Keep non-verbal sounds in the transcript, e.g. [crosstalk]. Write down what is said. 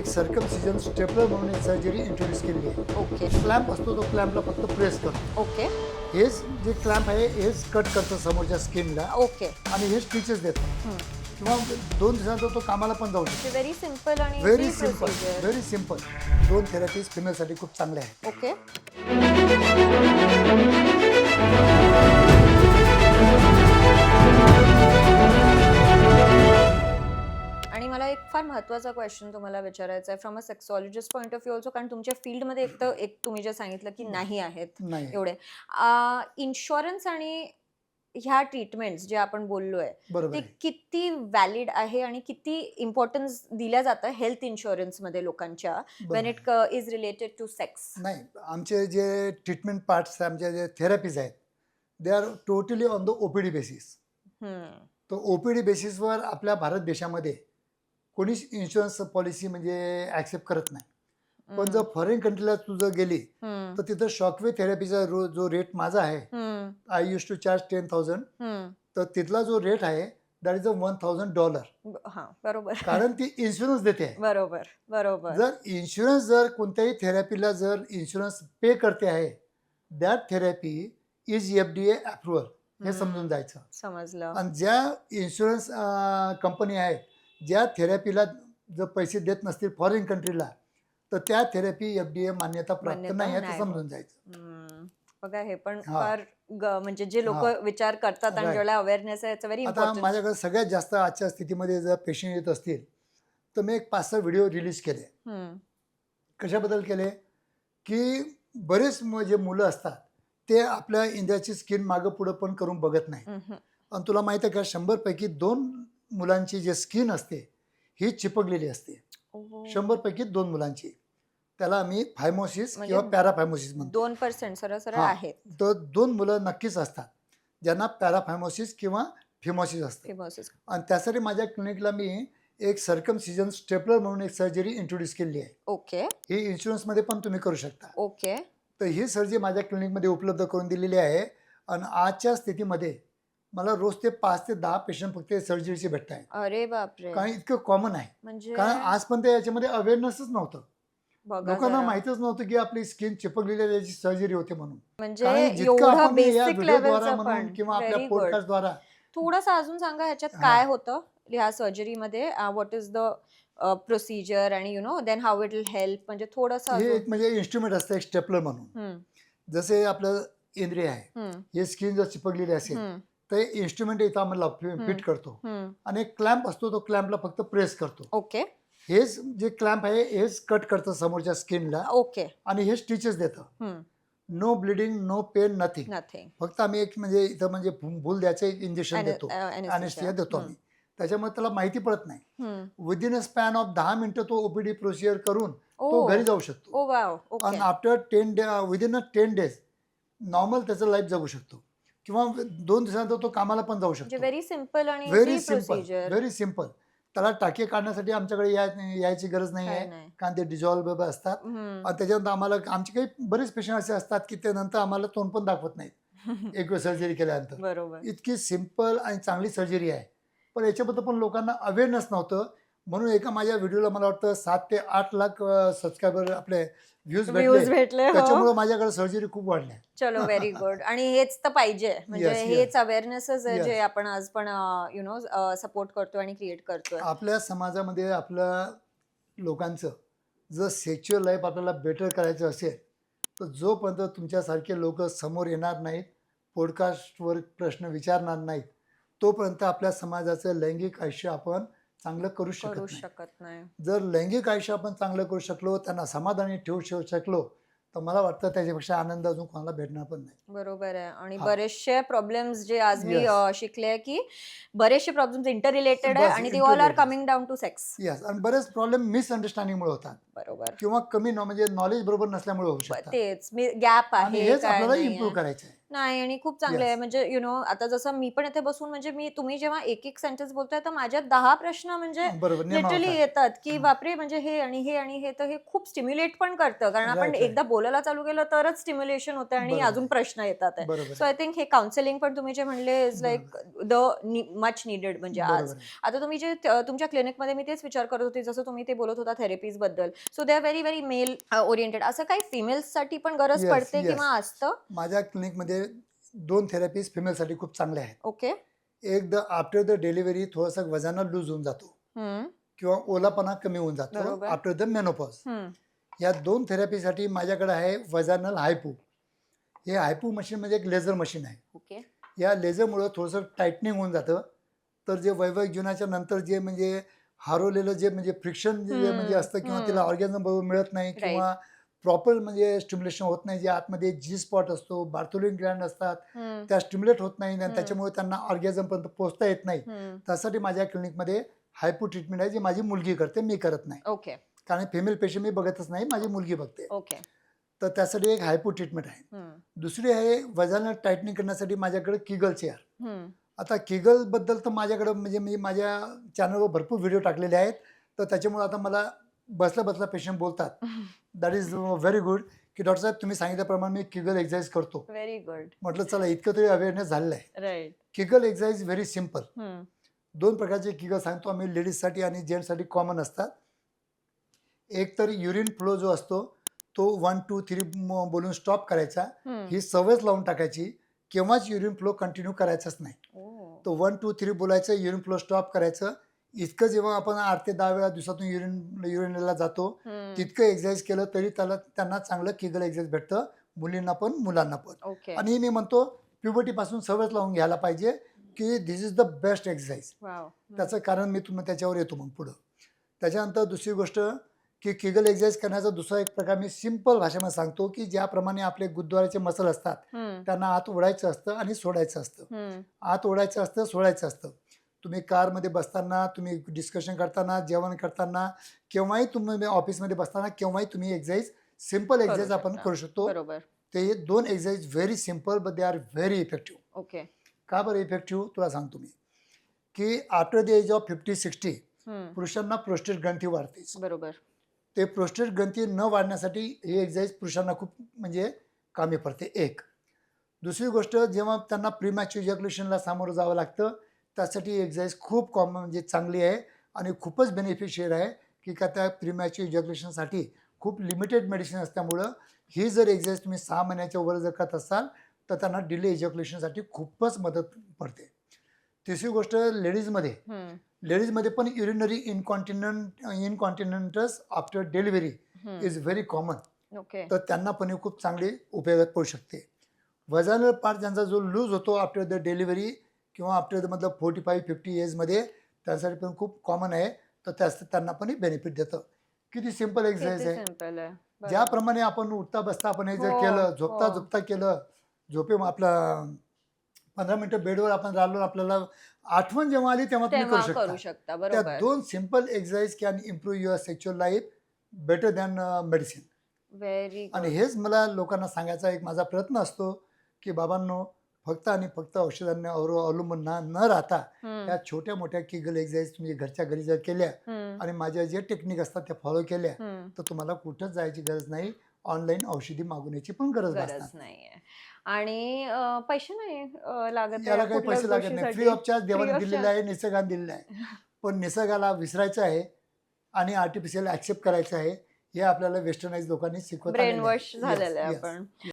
एक circumcision stapler म्हणून एक सर्जरी इंट्रोड्यूस केली आहे. ओके. क्लॅम्प असतो तो क्लॅम्पला फक्त प्रेस करतो ओके. हेच जे क्लॅम्प आहे हेच कट करतं समोरच्या स्किनला ओके. आणि हेच स्टिचेस देतं. किंवा दोन दिवसानंतर तो कामाला पण जाऊ शकतो. व्हेरी सिंपल आणि व्हेरी सिंपल. व्हेरी सिंपल दोन थेरपीज फिमेलसाठी खूप चांगले आहेत. ओके. एक फार महत्त्वाचा क्वेश्चन तुम्हाला विचारायचा आहे. From a sexologist point of view also कारण तुमच्या फील्डमध्ये एक तर एक तुम्ही जे सांगितलं की नाही आहेत नाही एवढे. इन्शुरन्स आणि ह्या ट्रीटमेंट्स जे आपण बोललोय बरोबर ते आहे. किती व्हॅलिड आहे आणि किती इम्पॉर्टन्स दिल्या जातं हेल्थ इन्शुरन्समध्ये लोकांच्या बरोबर वेन आहे. It is related to sex नाही आमचे जे ट्रीटमेंट पार्ट्स आमचे जे थेरपीज आहेत they are totally on the OPD basis तर ओपीडी बेसिसवर आपल्या भारत देशामध्ये कोणीच इन्शुरन्स पॉलिसी म्हणजे ॲक्सेप्ट करत नाही. पण जर फॉरेन कंट्रीला तू जर गेली तर तिथं शॉकवे थेरपीचा जो रेट माझा आहे I use to charge ten thousand तर तिथला जो रेट आहे that is a one thousand dollar हा बरोबर. कारण ती इन्शुरन्स देते. बरोबर बरोबर. जर इन्शुरन्स जर कोणत्याही थेरपीला जर इन्शुरन्स पे करते आहे that therapy is F D A approval हे. समजून जायचं. समजलं. आणि ज्या इन्शुरन्स कंपनी आहेत ज्या थेरपीला जर पैसे देत नसतील फॉरेन कंट्रीला तर त्या थेरपी एफ डी ए मान्यता प्राप्त नाही आहे समजून जायचं. बघा हे पण. फार म्हणजे जे लोक. विचार करतात आणि. ज्याला अवेअरनेस आहे व्हेरी आता इम्पॉर्टंट माझ्याकडे सगळ्यात जास्त आजच्या स्थितीमध्ये जर पेशंट येत असतील तर मी एक पाच सहा व्हिडिओ रिलीज केले कशाबद्दल केले की बरेच जे मुलं असतात ते आपल्या इंद्रियाची स्किन मागं पुढं पण करून बघत नाही आणि तुला माहिती आहे का शंभरपैकी दोन मुलांची जे स्किन असते ही चिपकलेली असते. शंभरपैकी दोन मुलांची. त्याला आम्ही फायमोसिस म्हणजे किंवा पॅराफायमोसिस म्हणतो. दोन पर्सेंट सरसर हा. आहेत. तर दोन मुलं नक्कीच असतात ज्यांना पॅराफायमोसिस किंवा फिमोसिस असते. आणि त्यासाठी माझ्या क्लिनिकला मी एक सर्कमसिजन स्टेपलर म्हणून एक सर्जरी इंट्रोड्यूस केली आहे. ओके. ही इन्शुरन्समध्ये पण तुम्ही करू शकता. ओके. तर ही सर्जरी माझ्या क्लिनिकमध्ये उपलब्ध करून दिलेली आहे. आणि आजच्या स्थितीमध्ये मला रोज ते पाच ते दहा पेशंट फक्त सर्जरीचे भेटत आहेत अरे बापरे. कारण इतकं कॉमन आहे. म्हणजे कारण आजपर्यंत याच्यामध्ये अवेअरनेसच नव्हतं. बघा लोकांना जरा. माहितच नव्हतं की आपली स्किन चिपकलेली आहे, सर्जरी होते म्हणून. म्हणजे कारण जितकं एवढं आपण या बेसिक व्हिडिओद्वारा लेवलचं म्हणून पण किंवा आपल्या पॉडकास्टद्वारा थोडंसं अजून सांगा ह्याच्यात हा. काय होतं ह्या सर्जरीमध्ये व्हॉट इज द प्रोसिजर आणि you know then how it will help म्हणजे थोडंसं हे अजून. एक म्हणजे इन्स्ट्रुमेंट असतं एक स्टेपलर म्हणून. हम्म, जसे आपलं इंद्रिय आहे. हम्म, हे स्किन जर चिपकलेली असेल हम्म, तर इन्स्ट्रुमेंट इथं आम्हाला फिट करतो. आणि एक क्लॅम्प असतो तो क्लॅम्पला फक्त प्रेस करतो. ओके हेच जे क्लॅम्प आहे हेच कट करतं समोरच्या स्किनला ओके आणि हे स्टिचेस देतं. No bleeding no pain nothing फक्त आम्ही एक म्हणजे इथं म्हणजे भूल द्यायचं इंजेक्शन देतो. अनेस्थिया देतो आम्ही. त्याच्यामुळे त्याला माहिती पडत नाही. विदिन अ स्पॅन ऑफ दहा मिनिटं तो ओपीडी प्रोसिजर करून तो घरी जाऊ शकतो. आणि after ten day within a ten days normal त्याचं लाईफ जगू शकतो. किंवा दोन दिवसानंतर तो कामाला पण जाऊ म्हणजे शकतो. व्हेरी सिंपल आणि व्हेरी सिंपल. व्हेरी सिंपल त्याला टाके काढण्यासाठी आमच्याकडे यायची गरज नाही आहे. कारण ते डिझॉल्वेबल असतात. आणि त्याच्यानंतर आम्हाला आमचे काही बरेच पेशंट असे असतात की ते नंतर आम्हाला तोंड पण दाखवत नाहीत. [laughs] एक वेळ सर्जरी केल्यानंतर. इतकी सिंपल आणि चांगली सर्जरी आहे. पण याच्याबद्दल पण लोकांना अवेअरनेस नव्हतं. म्हणून एका माझ्या व्हिडिओला मला वाटतं सात ते आठ लाख सबस्क्रायबर आपले व्ह्यूज व्ह्यूज भेटले. भेटले हो. त्याच्यामुळे माझ्याकडे सर्जरी खूप वाढल्या चलो व्हेरी गुड [laughs] आणि हेच तर पाहिजे. म्हणजे Yes, yes. हेच अवेअरनेसच Yes. जे आपण आज पण यु नो सपोर्ट करतोय आणि क्रिएट करतोय. आपल्या समाजामध्ये आपल्या लोकांचं जर सेक्च्युअल लाईफ आपल्याला बेटर करायचं असेल तर जोपर्यंत तुमच्यासारखे लोक समोर येणार नाहीत पॉडकास्टवर प्रश्न विचारणार नाहीत तोपर्यंत आपल्या समाजाचं लैंगिक आयुष्य आपण चांगलं करू शकत नाही. शकत नाही. जर लैंगिक आयुष्य आपण चांगलं करू शकलो त्यांना समाधानी ठेवू शक- शकलो तर मला वाटतं त्याच्यापेक्षा आनंद अजून कोणाला भेटणार पण नाही. बरोबर आहे. आणि हा. बरेचसे प्रॉब्लेम्स जे आज मी Yes. अ, शिकले की बरेचसे प्रॉब्लेम्स इंटर रिलेटेड आहे बस, आणि ते all are interrelated. Coming down to sex yes आणि बरेच प्रॉब्लेम मिसअंडरस्टँडिंगमुळे होतात. बरोबर. किंवा कमी म्हणजे नॉलेज बरोबर नसल्यामुळे होऊ शकतात. तेच. गॅप आणि आहे हेच काय आपल्याला. इम्प्रूव्ह करायचं आहे. नाही आणि खूप चांगले आहे Yes. म्हणजे यु नो आता जसं मी पण इथे बसून म्हणजे मी तुम्ही जेव्हा एक एक सेंटेन्स बोलताय तर माझ्या दहा प्रश्न म्हणजे बरोबर लिटरली. येतात की हम्म. बापरे म्हणजे हे आणि हे आणि हे तर हे खूप स्टिम्युलेट पण करतं कारण आपण Right. एकदा बोलायला चालू केलं तरच स्टिम्युलेशन होतं आणि बरोबर अजून. प्रश्न येतात आहे बरोबर सो आय थिंक हे काउन्सिलिंग पण तुम्ही जे म्हणले is like the much needed म्हणजे आज बरोबर. आता तुम्ही जे त- तुमच्या क्लिनिकमध्ये मी तेच विचार करत होते जसं तुम्ही ते बोलत होता थेरपीजबद्दल so they are very very male oriented असं काही females साठी पण गरज Yes, पडते yes. किंवा असतं माझ्या क्लिनिकमध्ये दोन थेरपीज फिमेलसाठी खूप चांगल्या आहेत. ओके. एक द आफ्टर द डिलिव्हरी थोडासा वजन लूज होऊन जातो. किंवा ओलापणा कमी होऊन जातो. आफ्टर द मेनोपॉज या दोन थेरपीसाठी माझ्याकडे आहे वजानल हायपू हे हायपू मशीन म्हणजे एक लेझर मशीन आहे. ओके. या लेझरमुळं थोडंसं टायटनिंग होऊन जातं. तर जे वैवाहिक जीवनाच्या नंतर जे म्हणजे हरवलेलं जे म्हणजे फ्रिक्शन जे म्हणजे असतं किंवा. तिला ऑर्गॅझम बरोबर मिळत नाही किंवा प्रॉपर म्हणजे स्टिम्युलेशन होत नाही जे आतमध्ये जी स्पॉट असतो बार्थोलिन ग्लँड असतात त्या स्टिम्युलेट होत नाही आणि. त्याच्यामुळे त्यांना ऑर्गॅझमपर्यंत पोहोचता येत नाही. त्यासाठी माझ्या क्लिनिकमध्ये हायपो ट्रीटमेंट आहे जी माझी मुलगी करते मी करत नाही. ओके कारण फिमेल पेशंट मी बघतच नाही माझी मुलगी बघते. ओके तर त्यासाठी एक हायपो ट्रीटमेंट आहे. दुसरी आहे वजन टायटनिंग करण्यासाठी माझ्याकडे किगल चेअर आता किगलबद्दल तर माझ्याकडे म्हणजे मी माझ्या चॅनलवर भरपूर व्हिडिओ टाकलेले आहेत. तर त्याच्यामुळे आता मला बसल्या बसल्या पेशंट बोलतात. [laughs] दॅट इज व्हेरी गुड की डॉक्टर साहेब तुम्ही सांगितल्याप्रमाणे मी किगल एक्झरसाइज करतो. व्हेरी गुड म्हटलं चला इतकं तरी अवेअरनेस झालेलं आहे right Kegel exercise very simple दोन प्रकारचे किगल सांगतो आम्ही लेडीजसाठी आणि जेंट्ससाठी कॉमन असतात. एक तर युरिन फ्लो जो असतो तो वन टू थ्री बोलून स्टॉप करायचा. ही सवयच लावून टाकायची. केव्हाच युरिन फ्लो कंटिन्यू करायचाच नाही. तो वन टू थ्री बोलायचं युरिन फ्लो स्टॉप करायचं. इतकं जेव्हा आपण आठ ते दहा वेळा दिवसातून युरिन युरिनला जातो तितकं एक्झरसाइज केलं तरी त्याला त्यांना चांगलं किगल एक्झरसाइज भेटतं मुलींना पण मुलांना पण. आणि मी म्हणतो प्युबर्टीपासून सवयच लावून घ्यायला पाहिजे की this is the best exercise wow त्याचं कारण मी तुम्हाला त्याच्यावर येतो मग पुढं. त्याच्यानंतर दुसरी गोष्ट की किगल एक्झरसाइज करण्याचा दुसरा एक प्रकार मी सिंपल भाषेमध्ये सांगतो की ज्याप्रमाणे आपले गुरुद्वाराचे मसल असतात त्यांना आत ओढायचं असतं आणि सोडायचं असतं. आत ओढायचं असतं सोडायचं असतं. तुम्ही कारमध्ये बसताना तुम्ही डिस्कशन करताना जेवण करताना केव्हाही तुम्ही ऑफिसमध्ये बसताना केव्हाही तुम्ही एक्झरसाइज सिंपल एक्झरसाइज आपण. करू शकतो. बरोबर. ते दोन exercise very simple but they are very effective okay का बरं इफेक्टिव्ह तुला सांगतो मी. की after the age of fifty sixty पुरुषांना प्रोस्टेट ग्रंथी वाढतेच बरोबर. ते प्रोस्टेट ग्रंथी न वाढण्यासाठी ही एक्झरसाइज पुरुषांना खूप म्हणजे कामी पडते. एक. दुसरी गोष्ट जेव्हा त्यांना प्रीमॅच्युअर इजॅक्युलेशनला सामोरं जावं लागतं त्यासाठी एक्झरसाइज खूप कॉमन म्हणजे चांगली आहे आणि खूपच बेनिफिशियल आहे की का त्या प्रीमॅच्युअर इजॅक्युलेशनसाठी खूप लिमिटेड मेडिसिन असल्यामुळं ही जर एक्झरसाइज तुम्ही सहा महिन्याच्या वर जर करत असाल तर त्यांना डिले इजॅक्युलेशनसाठी खूपच मदत पडते. तिसरी गोष्ट लेडीजमध्ये लेडीजमध्ये पण urinary incontinent incontinence after delivery is very common तर त्यांना पण खूप चांगली उपयोगात पडू शकते. वजानल पार्ट त्यांचा जो लूज होतो आफ्टर द डिलिव्हरी किंवा आफ्टर द मतलब फोर्टी फाईव्ह फिफ्टी एजमध्ये त्यासाठी पण खूप कॉमन आहे. तर त्यास त्यांना पण बेनिफिट देतं. किती सिंपल एक्सरसाइज आहे. ज्याप्रमाणे आपण उठता बसता आपण हे जर हो, केलं झोपता हो. झोपता केलं झोपे आपला पंधरा मिनिटं बेडवर आपण राहिलो आपल्याला आठवण जेव्हा आली तेव्हा तुम्ही करू शकता. त्या दोन simple exercise can improve your sexual life better than medicine आणि हेच मला लोकांना सांगायचा एक माझा प्रयत्न असतो की बाबांनो फक्त आणि फक्त औषधांवर अवलंबून ना न राहता या छोट्या मोठ्या किगल एक्सरसाइज तुम्ही घरच्या घरी जर केल्या आणि माझ्या जे टेक्निक असतात त्या फॉलो केल्या तर तुम्हाला कुठंच जायची गरज नाही. ऑनलाईन औषधी मागवण्याची पण गरज नाहीये. आणि पैसे नाही लागत याला या काही पैसे लागत नाही. फ्री. ऑफ चार्ज देवाने दिलेला आहे निसर्गाने दिलेला आहे. [laughs] पण निसर्गाला विसरायचं आहे आणि आर्टिफिशियल ऍक्सेप्ट करायचं आहे हे आपल्याला वेस्टर्नाइज लोकांनी शिकवत ब्रेन. वॉश झालेलं आहे. आपण.